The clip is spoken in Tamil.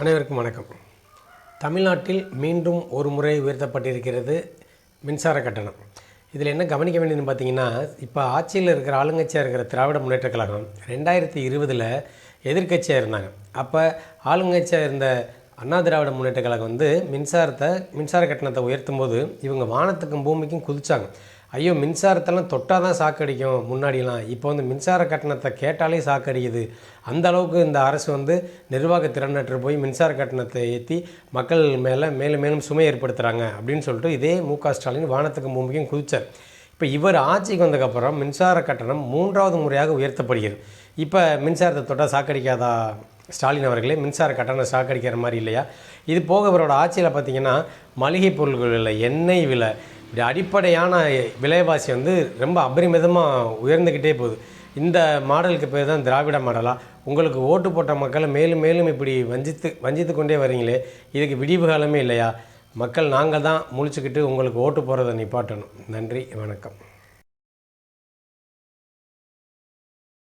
அனைவருக்கும் வணக்கம். தமிழ்நாட்டில் மீண்டும் ஒரு முறை உயர்த்தப்பட்டிருக்கிறது மின்சார கட்டணம். இதில் என்ன கவனிக்க வேண்டியதுன்னு பார்த்தீங்கன்னா இப்போ ஆட்சியில் இருக்கிற ஆளுங்கட்சியாக இருக்கிற திராவிட முன்னேற்ற கழகம் ரெண்டாயிரத்தி இருபதில் எதிர்க்கட்சியாக இருந்தாங்க. அப்போ ஆளுங்கட்சியாக இருந்த அண்ணா திராவிட முன்னேற்ற கழகம் வந்து மின்சாரத்தை மின்சார கட்டணத்தை உயர்த்தும் போது இவங்க வானத்துக்கும் பூமிக்கும் குதித்தாங்க ஐயோ மின்சாரத்தெல்லாம் தொட்டால் தான் சாக்கடிக்கும் முன்னாடிலாம் இப்போ வந்து மின்சார கட்டணத்தை கேட்டாலே சாக்கடிக்குது. அந்த அளவுக்கு இந்த அரசு வந்து நிர்வாக திறனற்று போய் மின்சார கட்டணத்தை ஏற்றி மக்கள் மேலே மேலும் மேலும் சுமை ஏற்படுத்துகிறாங்க அப்படின்னு சொல்லிட்டு இதே மு க ஸ்டாலின் வானத்துக்கு பூமிக்கும் குதிச்சார். இப்போ இவர் ஆட்சிக்கு வந்ததுக்கப்புறம் மின்சார கட்டணம் மூன்றாவது முறையாக உயர்த்தப்படுகிறது. இப்போ மின்சாரத்தை தொட்டால் சாக்கடிக்காதா ஸ்டாலின் அவர்களே? மின்சார கட்டணம் சாக்கடிக்கிற மாதிரி இல்லையா? இது போக இவரோட ஆட்சியில் பார்த்திங்கன்னா மளிகை பொருட்கள் விலை எண்ணெய் விலை இப்படி அடிப்படையான விலைவாசி வந்து ரொம்ப அபரிமிதமாக உயர்ந்துக்கிட்டே போகுது. இந்த மாடலுக்கு பேர் தான் திராவிட மாடலாக உங்களுக்கு ஓட்டு போட்ட மக்களை மேலும் மேலும் இப்படி வஞ்சித்து வஞ்சித்து கொண்டே வரீங்களே இதுக்கு விடிவு காலமே இல்லையா? மக்கள் நாங்கள் தான் முழிச்சுக்கிட்டு உங்களுக்கு ஓட்டு போகிறத நிப்பாட்டணும். நன்றி வணக்கம்.